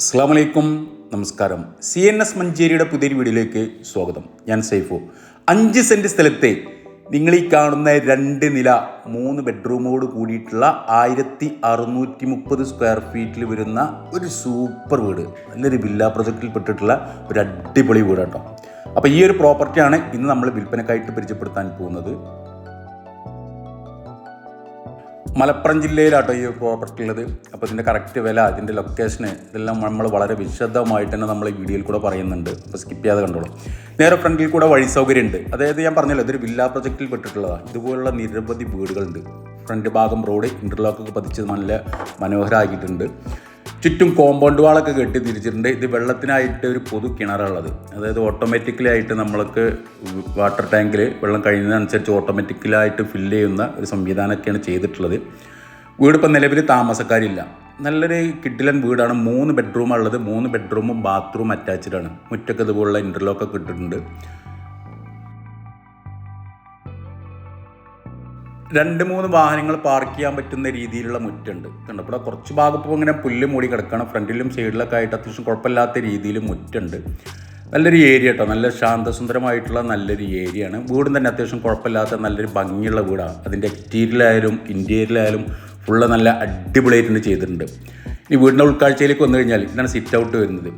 അസ്സാം നമസ്കാരം. C N S മഞ്ചേരിയുടെ പുതിയ വീഡിയോയിലേക്ക് സ്വാഗതം. ഞാൻ സൈഫു. അഞ്ച് സെന്റ് സ്ഥലത്തെ നിങ്ങൾ ഈ കാണുന്ന രണ്ട് നില മൂന്ന് ബെഡ്റൂമോട് കൂടിയിട്ടുള്ള ആയിരത്തി അറുന്നൂറ്റി മുപ്പത് സ്ക്വയർ ഫീറ്റിൽ വരുന്ന ഒരു സൂപ്പർ വീട്. നല്ലൊരു വില്ല പ്രൊജക്റ്റിൽ പെട്ടിട്ടുള്ള ഒരു അടിപൊളി വീടാണ് കേട്ടോ. അപ്പോൾ ഈ ഒരു പ്രോപ്പർട്ടിയാണ് ഇന്ന് നമ്മൾ വിൽപ്പനക്കായിട്ട് പരിചയപ്പെടുത്താൻ പോകുന്നത്. മലപ്പുറം ജില്ലയിലാട്ടോ ഈ പ്രോപ്പർട്ടി ഉള്ളത്. അപ്പോൾ ഇതിന്റെ കറക്റ്റ് വില ഇതിന്റെ ലൊക്കേഷൻ ഇതെല്ലാം നമ്മൾ വളരെ വിശദമായിട്ട് തന്നെ നമ്മൾ ഈ വീഡിയോയിൽ കൂടെ പറയുന്നുണ്ട്. അപ്പോൾ സ്കിപ്പ് ചെയ്യാതെ കണ്ടോളൂ. നേരെ ഫ്രണ്ടിൽ കൂടെ വഴി സൗകര്യം ഉണ്ട് അതായത് ഞാൻ പറഞ്ഞല്ലോ ഇതൊരു വില്ലാ പ്രൊജക്റ്റിൽ പെട്ടിട്ടുള്ളതാണ് ഇതുപോലുള്ള നിരവധി വീടുകളുണ്ട്. ഫ്രണ്ട് ഭാഗം റോഡ് ഇന്റർലോക്കൊക്കെ പതിച്ച് നല്ല മനോഹരമാക്കിയിട്ടുണ്ട് ചുറ്റും കോമ്പൗണ്ട് വാളൊക്കെ കെട്ടി തിരിച്ചിട്ടുണ്ട്. ഇത് വെള്ളത്തിനായിട്ട് ഒരു പൊതു കിണറുള്ളത് അതായത് ഓട്ടോമാറ്റിക്കലി ആയിട്ട് നമ്മൾക്ക് വാട്ടർ ടാങ്കിൽ വെള്ളം കഴിയുന്നതനുസരിച്ച് ഓട്ടോമാറ്റിക്കലായിട്ട് ഫില്ല് ചെയ്യുന്ന ഒരു സംവിധാനമൊക്കെയാണ് ചെയ്തിട്ടുള്ളത്. വീട് ഇപ്പം നിലവിൽ താമസക്കാരില്ല. നല്ലൊരു കിഡിലൻ വീടാണ്. മൂന്ന് ബെഡ്റൂമാണ് ഉള്ളത് മൂന്ന് ബെഡ്റൂമും ബാത്റൂം അറ്റാച്ച്ഡ് ആണ്. മുറ്റൊക്കെ ഇതുപോലുള്ള ഇന്റർലോക്കൊക്കെ ഇട്ടിട്ടുണ്ട്. രണ്ട് മൂന്ന് വാഹനങ്ങൾ പാർക്ക് ചെയ്യാൻ പറ്റുന്ന രീതിയിലുള്ള മുറ്റുണ്ട്. കണ്ടോ? ഇവിടെ കുറച്ച് ഭാഗം ഇങ്ങനെ പുല്ല് മൂടി കിടക്കണം. ഫ്രണ്ടിലും സൈഡിലൊക്കെ ആയിട്ട് അത്യാവശ്യം കുഴപ്പമില്ലാത്ത രീതിയിൽ മുറ്റുണ്ട്. നല്ലൊരു ഏരിയ കേട്ടോ നല്ല ശാന്തസുന്ദരമായിട്ടുള്ള നല്ലൊരു ഏരിയ ആണ്. വീടും തന്നെ അത്യാവശ്യം കുഴപ്പമില്ലാത്ത നല്ലൊരു ഭംഗിയുള്ള വീടാണ്. അതിന്റെ എക്സ്റ്റീരിയലായാലും ഇന്റീരിയലായാലും ഫുള്ള് നല്ല അടിപൊളിയായിട്ട് ചെയ്തിട്ടുണ്ട്. ഈ വീടിന്റെ ഉൾക്കാഴ്ചയിലേക്ക് വന്നു കഴിഞ്ഞാൽ ഇതാണ് സിറ്റ് ഔട്ട് വരുന്നത്.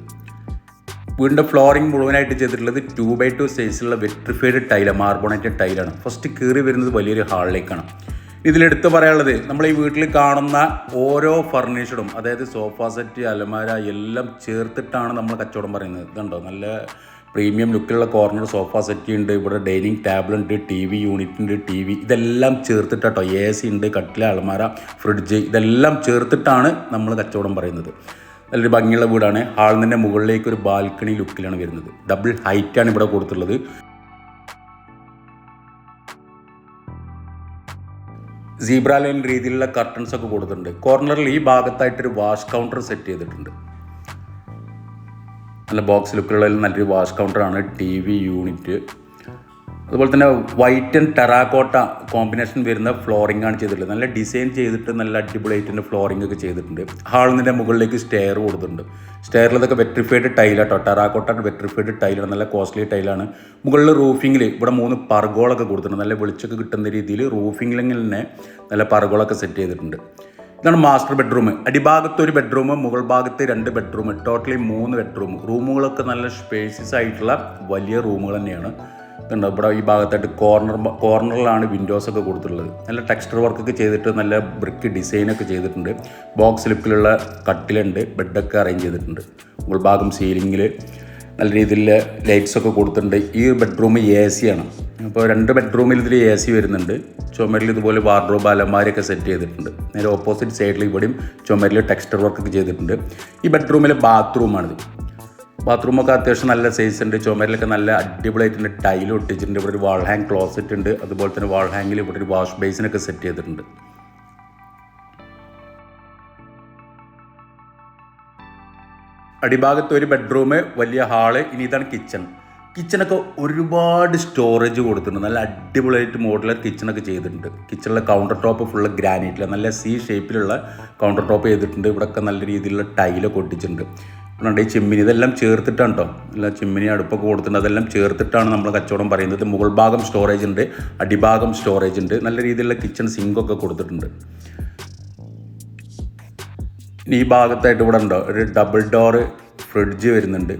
വീടിന്റെ ഫ്ലോറിംഗ് മുഴുവനായിട്ട് ചെയ്തിട്ടുള്ളത് ടു ബൈ ടു സൈസിലുള്ള വെട്രിഫൈഡ് ടൈല മാർബോണേറ്റഡ് ടൈലാണ് ഫസ്റ്റ് കയറി വരുന്നത് വലിയൊരു ഹാളിലേക്കാണ്. ഇതിലെടുത്ത് പറയാനുള്ളത് നമ്മൾ ഈ വീട്ടിൽ കാണുന്ന ഓരോ ഫർണിച്ചറും അതായത് സോഫ സെറ്റ് അലമാര എല്ലാം ചേർത്തിട്ടാണ് നമ്മൾ കച്ചവടം പറയുന്നത്. ഇതുണ്ടോ? നല്ല പ്രീമിയം ലുക്കിലുള്ള കോർണർ സോഫ സെറ്റ് ഉണ്ട് ഇവിടെ ഡൈനിങ് ടേബിൾ ഉണ്ട് ടി വി യൂണിറ്റ് ഉണ്ട് ടി വി ഇതെല്ലാം ചേർത്തിട്ടാട്ടോ. എ സി ഉണ്ട് കട്ടില അലമാര ഫ്രിഡ്ജ് ഇതെല്ലാം ചേർത്തിട്ടാണ് നമ്മൾ കച്ചവടം പറയുന്നത്. നല്ലൊരു ഭംഗിയുള്ള വീടാണ്. ഹാളിൽ നിന്ന് മുകളിലേക്ക് ഒരു ബാൽക്കണി ലുക്കിലാണ് വരുന്നത്. ഡബിൾ ഹൈറ്റാണ് ഇവിടെ കൊടുത്തിട്ടുള്ളത്. സീബ്ര ലൈൻ രീതിയിലുള്ള കർട്ടൻസ് ഒക്കെ കൊടുത്തിട്ടുണ്ട്. കോർണറിൽ ഈ ഭാഗത്തായിട്ടൊരു വാഷ് കൗണ്ടർ സെറ്റ് ചെയ്തിട്ടുണ്ട്. നല്ല ബോക്സ് ലുക്കിലുള്ള നല്ലൊരു വാഷ് കൗണ്ടറാണ് ടി വി യൂണിറ്റ് അതുപോലെ തന്നെ വൈറ്റ് ആൻഡ് ടെറാക്കോട്ട കോമ്പിനേഷൻ വരുന്ന ഫ്ലോറിംഗ് ആണ് ചെയ്തിട്ടുള്ളത്. നല്ല ഡിസൈൻ ചെയ്തിട്ട് നല്ല അടിപൊളിയായിട്ട് ഫ്ലോറിംഗ് ഒക്കെ ചെയ്തിട്ടുണ്ട്. ഹാളിന്റെ മുകളിലേക്ക് സ്റ്റെയർ കൊടുത്തിട്ടുണ്ട്. സ്റ്റെയറിൽ ഇതൊക്കെ വെട്രിഫൈഡ് ടൈലാട്ടോ ടെറാക്കോട്ട വെട്രിഫൈഡ് ടൈലാണ് നല്ല കോസ്റ്റ്ലി ടൈലാണ് മുകളിൽ റൂഫിങ്ങിൽ ഇവിടെ മൂന്ന് പർഗോളൊക്കെ കൊടുത്തിട്ടുണ്ട്. നല്ല വെളിച്ചൊക്കെ കിട്ടുന്ന രീതിയിൽ റൂഫിങ്ങിൽ തന്നെ നല്ല പർഗോളൊക്കെ സെറ്റ് ചെയ്തിട്ടുണ്ട്. ഇതാണ് മാസ്റ്റർ ബെഡ്റൂം അടിഭാഗത്ത് ഒരു ബെഡ്റൂം മുകൾ ഭാഗത്ത് രണ്ട് ബെഡ്റൂം ടോട്ടലി മൂന്ന് ബെഡ്റൂം റൂമുകളൊക്കെ നല്ല സ്പേസിയസ് ആയിട്ടുള്ള വലിയ റൂമുകൾ തന്നെയാണ്. ഇതുണ്ട്. ഇവിടെ ഈ ഭാഗത്തായിട്ട് കോർണർ കോർണറിലാണ് വിൻഡോസ് ഒക്കെ കൊടുത്തിട്ടുള്ളത്. നല്ല ടെക്സ്റ്റർ വർക്കൊക്കെ ചെയ്തിട്ട് നല്ല ബ്രിക്ക് ഡിസൈനൊക്കെ ചെയ്തിട്ടുണ്ട്. ബോക്സ് ലുക്കിലുള്ള കട്ടിലുണ്ട് ബെഡൊക്കെ അറേഞ്ച് ചെയ്തിട്ടുണ്ട്. മുകൾ ഭാഗം സീലിങ്ങിൽ നല്ല രീതിയിൽ ലൈറ്റ്സ് ഒക്കെ കൊടുത്തിട്ടുണ്ട്. ഈ ബെഡ്റൂം എ സി ആണ്. അപ്പോൾ രണ്ട് ബെഡ്റൂമിൽ ഇതിൽ എ സി വരുന്നുണ്ട്. ചുമരിൽ ഇതുപോലെ വാർഡ്രോബ് അലമാരൊക്കെ സെറ്റ് ചെയ്തിട്ടുണ്ട്. നേരെ ഓപ്പോസിറ്റ് സൈഡിൽ ഇവിടെയും ചുമരിൽ ടെക്സ്റ്റർ വർക്കൊക്കെ ചെയ്തിട്ടുണ്ട്. ഈ ബെഡ്റൂമിലെ ബാത്റൂമാണിത് ബാത്റൂമൊക്കെ അത്യാവശ്യം നല്ല സൈസ് ഉണ്ട്. ചുമരിലൊക്കെ നല്ല അടിപൊളിയായിട്ടുണ്ട്. ടൈലും ഒട്ടിച്ചിട്ടുണ്ട്. ഇവിടെ ഒരു വാൾ ഹാങ് ക്ലോസറ്റ് ഉണ്ട്. അതുപോലെ തന്നെ വാൾ ഹാങ്ങിൽ ഇവിടെ ഒരു വാഷ് ബേസിനൊക്കെ സെറ്റ് ചെയ്തിട്ടുണ്ട്. അടിഭാഗത്ത് ഒരു ബെഡ്റൂം വലിയ ഹാൾ ഇനി ഇതാണ് കിച്ചൺ കിച്ചണൊക്കെ ഒരുപാട് സ്റ്റോറേജ് കൊടുത്തിട്ടുണ്ട്. നല്ല അടിപൊളിയായിട്ട് മോഡലർ കിച്ചണൊക്കെ ചെയ്തിട്ടുണ്ട്. കിച്ചണിലെ കൗണ്ടർ ടോപ്പ് ഫുള്ള് ഗ്രാനൈറ്റിൽ നല്ല സി ഷേപ്പിലുള്ള കൗണ്ടർ ടോപ്പ് ചെയ്തിട്ടുണ്ട്. ഇവിടെയൊക്കെ നല്ല രീതിയിലുള്ള ടൈലൊക്കെ ഒട്ടിച്ചിട്ടുണ്ട്. ഇവിടെ ഈ ചെമ്മിനി ഇതെല്ലാം ചേർത്തിട്ടാണ് കേട്ടോ എല്ലാ ചെമ്മിനി അടുപ്പൊക്കെ കൊടുത്തിട്ടുണ്ട്. അതെല്ലാം ചേർത്തിട്ടാണ് നമ്മൾ കച്ചവടം പറയുന്നത്. മുകൾ ഭാഗം സ്റ്റോറേജ് ഉണ്ട് അടിഭാഗം സ്റ്റോറേജ് ഉണ്ട്. നല്ല രീതിയിലുള്ള കിച്ചൺ സിങ്കൊക്കെ കൊടുത്തിട്ടുണ്ട്. ഇനി ഈ ഭാഗത്തായിട്ട് ഇവിടെ ഉണ്ടോ? ഒരു ഡബിൾ ഡോറ് ഫ്രിഡ്ജ് വരുന്നുണ്ട്.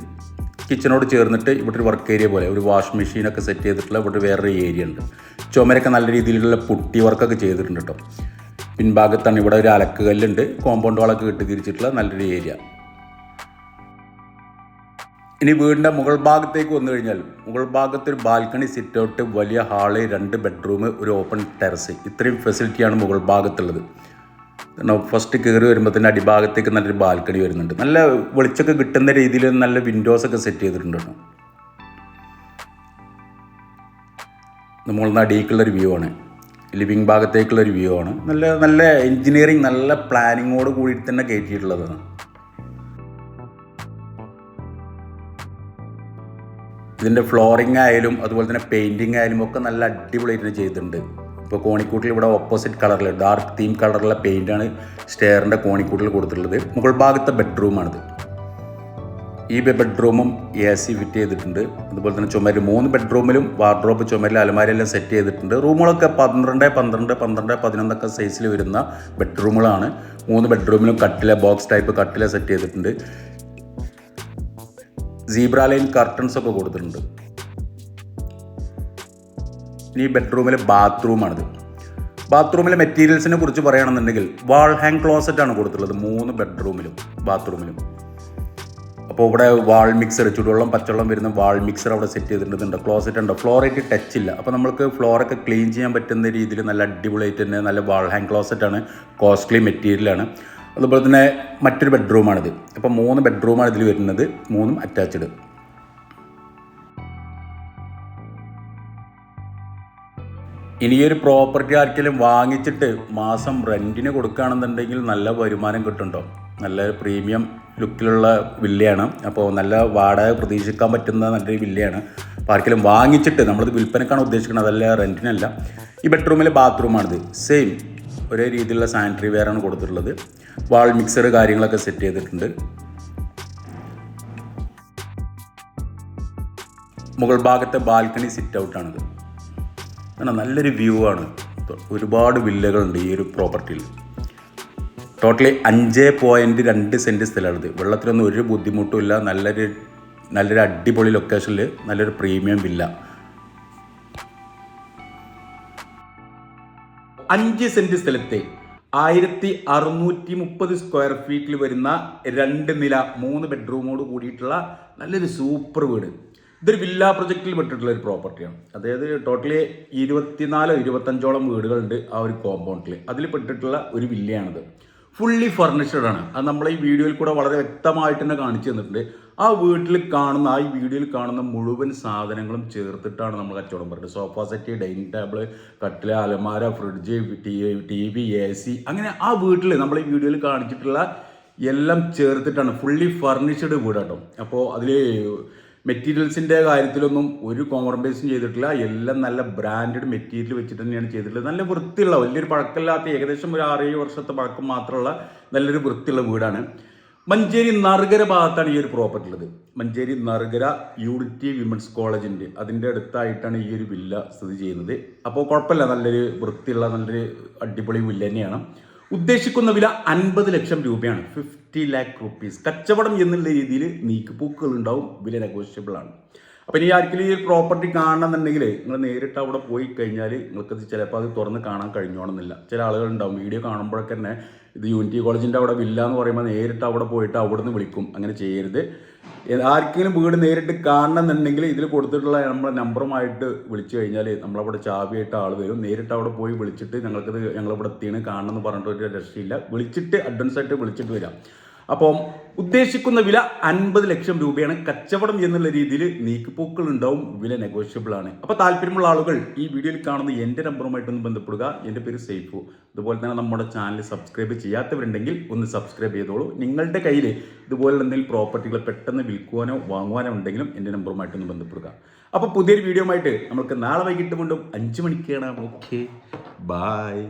കിച്ചനോട് ചേർന്നിട്ട് ഇവിടെ ഒരു വർക്ക് ഏരിയ പോലെ ഒരു വാഷ് മെഷീനൊക്കെ സെറ്റ് ചെയ്തിട്ടുള്ള ഇവിടെ വേറൊരു ഏരിയ ഉണ്ട്. ചുമരൊക്കെ നല്ല രീതിയിലുള്ള പുട്ടി വർക്കൊക്കെ ചെയ്തിട്ടുണ്ട് കേട്ടോ പിൻഭാഗത്താണ് ഇവിടെ ഒരു അലക്ക് കല്ലുണ്ട്. കോമ്പൗണ്ട് വളൊക്കെ കെട്ടി തിരിച്ചിട്ടുള്ള നല്ലൊരു ഏരിയ ഇനി വീടിന്റെ മുകൾ ഭാഗത്തേക്ക് വന്നു കഴിഞ്ഞാൽ മുകൾ ഭാഗത്ത് ഒരു ബാൽക്കണി സിറ്റ് ഔട്ട് വലിയ ഹാൾ രണ്ട് ബെഡ്റൂം ഒരു ഓപ്പൺ ടെറസ് ഇത്രയും ഫെസിലിറ്റിയാണ് മുകൾ ഭാഗത്തുള്ളത്. ഫസ്റ്റ് കയറി വരുമ്പോൾ തന്നെ അടിഭാഗത്തേക്ക് നല്ലൊരു ബാൽക്കണി വരുന്നുണ്ട്. നല്ല വെളിച്ചൊക്കെ കിട്ടുന്ന രീതിയിൽ നല്ല വിൻഡോസ് ഒക്കെ സെറ്റ് ചെയ്തിട്ടുണ്ട് കേട്ടോ. നിന്ന് അടിയിലേക്കുള്ളൊരു വ്യൂ ആണ്. ലിവിങ് ഭാഗത്തേക്കുള്ളൊരു വ്യൂ ആണ്. നല്ല നല്ല എൻജിനീയറിങ് നല്ല പ്ലാനിങ്ങോട് കൂടിയിട്ട് തന്നെ കയറ്റിയിട്ടുള്ളതാണ് ഇതിന്റെ ഫ്ലോറിംഗ് ആയാലും അതുപോലെ തന്നെ പെയിന്റിങ് ആയാലും ഒക്കെ നല്ല അടിപൊളിയായിട്ട് ചെയ്തിട്ടുണ്ട്. ഇപ്പോൾ കോണിക്കൂട്ടിൽ ഇവിടെ ഓപ്പോസിറ്റ് കളറിൽ ഡാർക്ക് തീം കളറിലുള്ള പെയിന്റാണ് സ്റ്റെയറിന്റെ കോണിക്കൂട്ടിൽ കൊടുത്തിട്ടുള്ളത്. മുകൾ ഭാഗത്തെ ബെഡ്റൂമാണിത് ഈ ബെഡ്റൂമും എ സി ഫിറ്റ് ചെയ്തിട്ടുണ്ട്. അതുപോലെ തന്നെ ചുമര് മൂന്ന് ബെഡ്റൂമിലും വാർഡ്രോബ് ചുമരിൽ അലമാരെല്ലാം സെറ്റ് ചെയ്തിട്ടുണ്ട്. റൂമുകളൊക്കെ പന്ത്രണ്ട് പന്ത്രണ്ട് പന്ത്രണ്ട് പതിനൊന്നൊക്കെ സൈസിൽ വരുന്ന ബെഡ്റൂമുകളാണ് മൂന്ന് ബെഡ്റൂമിലും കട്ടില ബോക്സ് ടൈപ്പ് കട്ടില സെറ്റ് ചെയ്തിട്ടുണ്ട്. സീബ്ര ലൈൻ കർട്ടൻസ് ഒക്കെ കൊടുത്തിട്ടുണ്ട്. ഇനി ബെഡ്റൂമിലെ ബാത്റൂമാണിത് ബാത്റൂമിലെ മെറ്റീരിയൽസിനെ കുറിച്ച് പറയുകയാണെന്നുണ്ടെങ്കിൽ വാൾ ഹാങ് ക്ലോസറ്റ് ആണ് കൊടുത്തിട്ടുള്ളത് മൂന്ന് ബെഡ്റൂമിലും ബാത്റൂമിലും അപ്പോൾ ഇവിടെ വാൾ മിക്സർ ചുടുവെള്ളം പച്ചവെള്ളം വരുന്ന വാൾ മിക്സർ അവിടെ സെറ്റ് ചെയ്തിട്ടുണ്ട്. ക്ലോസറ്റ് ഉണ്ട്. ഫ്ലോറായിട്ട് ടച്ച് ഇല്ല. അപ്പോൾ നമ്മൾക്ക് ഫ്ലോറൊക്കെ ക്ലീൻ ചെയ്യാൻ പറ്റുന്ന രീതിയിൽ നല്ല അടിപൊളിയായിട്ട് തന്നെ നല്ല വാൾ ഹാങ് ക്ലോസറ്റ് ആണ്. കോസ്റ്റ്ലി മെറ്റീരിയലാണ് അതുപോലെ തന്നെ മറ്റൊരു ബെഡ്റൂമാണിത് അപ്പോൾ മൂന്ന് ബെഡ്റൂമാണ് ഇതിൽ വരുന്നത്. മൂന്നും അറ്റാച്ച്ഡ് ഇനി ഒരു പ്രോപ്പർട്ടി ആർക്കെങ്കിലും വാങ്ങിച്ചിട്ട് മാസം റെന്റിന് കൊടുക്കുകയാണെന്നുണ്ടെങ്കിൽ നല്ല വരുമാനം കിട്ടുന്നുണ്ടോ? നല്ല പ്രീമിയം ലുക്കിലുള്ള വില്ലയാണ് അപ്പോൾ നല്ല വാടക പ്രതീക്ഷിക്കാൻ പറ്റുന്ന നല്ലൊരു വില്ലയാണ് അപ്പോൾ ആർക്കെങ്കിലും വാങ്ങിച്ചിട്ട് നമ്മളിത് വിൽപ്പനക്കാണ് ഉദ്ദേശിക്കുന്നത്. അതല്ല റെന്റിനല്ല ഈ ബെഡ്റൂമിലെ ബാത്റൂമാണിത് സെയിം ഒരേ രീതിയിലുള്ള സാനിറ്ററി വെയറാണ് കൊടുത്തിട്ടുള്ളത്. വാൾ മിക്സർ കാര്യങ്ങളൊക്കെ സെറ്റ് ചെയ്തിട്ടുണ്ട്. മുകൾ ഭാഗത്തെ ബാൽക്കണി സിറ്റ് ഔട്ടാണിത് അങ്ങനെ നല്ലൊരു വ്യൂ ആണ്. ഒരുപാട് വില്ലകളുണ്ട് ഈ ഒരു പ്രോപ്പർട്ടിയിൽ ടോട്ടലി അഞ്ച് പോയിന്റ് രണ്ട് സെന്റ് സ്ഥലമാണിത്. വെള്ളത്തിനൊന്നും ഒരു ബുദ്ധിമുട്ടും ഇല്ല. നല്ലൊരു നല്ലൊരു അടിപൊളി ലൊക്കേഷനിൽ നല്ലൊരു പ്രീമിയം വില്ല അഞ്ച് സെന്റ് സ്ഥലത്തെ ആയിരത്തി അറുന്നൂറ്റി മുപ്പത് സ്ക്വയർ ഫീറ്റിൽ വരുന്ന രണ്ട് നില മൂന്ന് ബെഡ്റൂമോട് കൂടിയിട്ടുള്ള നല്ലൊരു സൂപ്പർ വീട്. ഇതൊരു വില്ല പ്രൊജക്റ്റിൽ പെട്ടിട്ടുള്ള ഒരു പ്രോപ്പർട്ടിയാണ് അതായത് ടോട്ടലി ഇരുപത്തിനാലോ ഇരുപത്തഞ്ചോളം വീടുകളുണ്ട് ആ ഒരു കോമ്പൗണ്ടിൽ അതിൽ പെട്ടിട്ടുള്ള ഒരു വില്ലയാണിത് ഫുള്ളി ഫർണിഷ്ഡ് ആണ്. അത് നമ്മൾ ഈ വീഡിയോയിൽ കൂടെ വളരെ വ്യക്തമായിട്ട് തന്നെ കാണിച്ചു തന്നിട്ടുണ്ട്. ആ വീട്ടിൽ കാണുന്ന ആ വീഡിയോയിൽ കാണുന്ന മുഴുവൻ സാധനങ്ങളും ചേർത്തിട്ടാണ് നമ്മൾ കച്ചവടം പറയുന്നത്. സോഫ സെറ്റ് ഡൈനിങ് ടേബിൾ കട്ടില അലമാര fridge T V A C അങ്ങനെ ആ വീട്ടിൽ നമ്മൾ ഈ വീഡിയോയിൽ കാണിച്ചിട്ടുള്ള എല്ലാം ചേർത്തിട്ടാണ്. ഫുള്ളി ഫർണിഷ്ഡ് വീടാട്ടോ. അപ്പോൾ അതിൽ മെറ്റീരിയൽസിന്റെ കാര്യത്തിലൊന്നും ഒരു കോംപ്രമൈസും ചെയ്തിട്ടില്ല. എല്ലാം നല്ല ബ്രാൻഡഡ് മെറ്റീരിയൽ വെച്ചിട്ട് തന്നെയാണ് ചെയ്തിട്ടുള്ളത്. നല്ല വൃത്തിയുള്ള വലിയൊരു പഴക്കമില്ലാത്ത ഏകദേശം ഒരു ആറേഴ് വർഷത്തെ പഴക്കം മാത്രമുള്ള നല്ലൊരു വൃത്തിയുള്ള വീടാണ്. മഞ്ചേരി നറുകര ഭാഗത്താണ് ഈ ഒരു പ്രോപ്പർട്ടി ഉള്ളത്. മഞ്ചേരി നറുകര യൂണിറ്റി വിമൻസ് കോളേജിന്റെ അതിന്റെ അടുത്തായിട്ടാണ് ഈ ഒരു വില്ല സ്ഥിതി ചെയ്യുന്നത്. അപ്പോൾ കുഴപ്പമില്ല നല്ലൊരു വൃത്തിയുള്ള നല്ലൊരു അടിപൊളി വില്ല തന്നെയാണ്. ഉദ്ദേശിക്കുന്ന വില അൻപത് ലക്ഷം രൂപയാണ്. ഫിഫ്റ്റി ലാക്ക് റുപ്പീസ് കച്ചവടം എന്നുള്ള രീതിയിൽ നീക്കുപോക്കുകൾ ഉണ്ടാവും വില നെഗോഷ്യബിൾ ആണ്. അപ്പോൾ ഇനി ആർക്കെങ്കിലും ഈ പ്രോപ്പർട്ടി കാണണമെന്നുണ്ടെങ്കിൽ നിങ്ങൾ നേരിട്ട് അവിടെ പോയി കഴിഞ്ഞാൽ നിങ്ങൾക്ക് ചിലപ്പോൾ അത് തുറന്ന് കാണാൻ കഴിഞ്ഞോണമെന്നില്ല. ചില ആളുകളുണ്ടാവും വീഡിയോ കാണുമ്പോഴൊക്കെ തന്നെ ഇത് യൂണിറ്റി കോളേജിന്റെ അവിടെ വില്ല എന്ന് പറയുമ്പോൾ നേരിട്ട് അവിടെ പോയിട്ട് അവിടെ നിന്ന് വിളിക്കും. അങ്ങനെ ചെയ്യരുത്. ആർക്കെങ്കിലും വീട് നേരിട്ട് കാണണമെന്നുണ്ടെങ്കിൽ ഇതിൽ കൊടുത്തിട്ടുള്ള നമ്മുടെ നമ്പറുമായിട്ട് വിളിച്ചു കഴിഞ്ഞാൽ നമ്മളവിടെ ചാവിയായിട്ട് ആൾ വരും. നേരിട്ട് അവിടെ പോയി വിളിച്ചിട്ട് ഞങ്ങൾക്കത് ഞങ്ങളിവിടെ എത്തിയാണ് കാണണമെന്ന് പറഞ്ഞിട്ട് ഒരു രക്ഷയില്ല. വിളിച്ചിട്ട് അഡ്വാൻസ് ആയിട്ട് വിളിച്ചിട്ട് വരാം. അപ്പം ഉദ്ദേശിക്കുന്ന വില അൻപത് ലക്ഷം രൂപയാണ്. കച്ചവടം എന്നുള്ള രീതിയിൽ നീക്കുപോക്കുകൾ ഉണ്ടാവും വില നെഗോഷ്യബിൾ ആണ്. അപ്പോൾ താല്പര്യമുള്ള ആളുകൾ ഈ വീഡിയോയിൽ കാണുന്ന എന്റെ നമ്പറുമായിട്ടൊന്ന് ബന്ധപ്പെടുക. എന്റെ പേര് സേഫു അതുപോലെ തന്നെ നമ്മുടെ ചാനൽ സബ്സ്ക്രൈബ് ചെയ്യാത്തവരുണ്ടെങ്കിൽ ഒന്ന് സബ്സ്ക്രൈബ് ചെയ്തോളൂ. നിങ്ങളുടെ കയ്യിൽ ഇതുപോലുള്ള എന്തെങ്കിലും പ്രോപ്പർട്ടികൾ പെട്ടെന്ന് വിൽക്കുവാനോ വാങ്ങുവാനോ ഉണ്ടെങ്കിലും എന്റെ നമ്പറുമായിട്ടൊന്ന് ബന്ധപ്പെടുക. അപ്പോൾ പുതിയൊരു വീഡിയോ ആയിട്ട് നമുക്ക് നാളെ വൈകിട്ട് വീണ്ടും അഞ്ച് മണിക്കാണ്. കാണാം ഓക്കെ ബായ്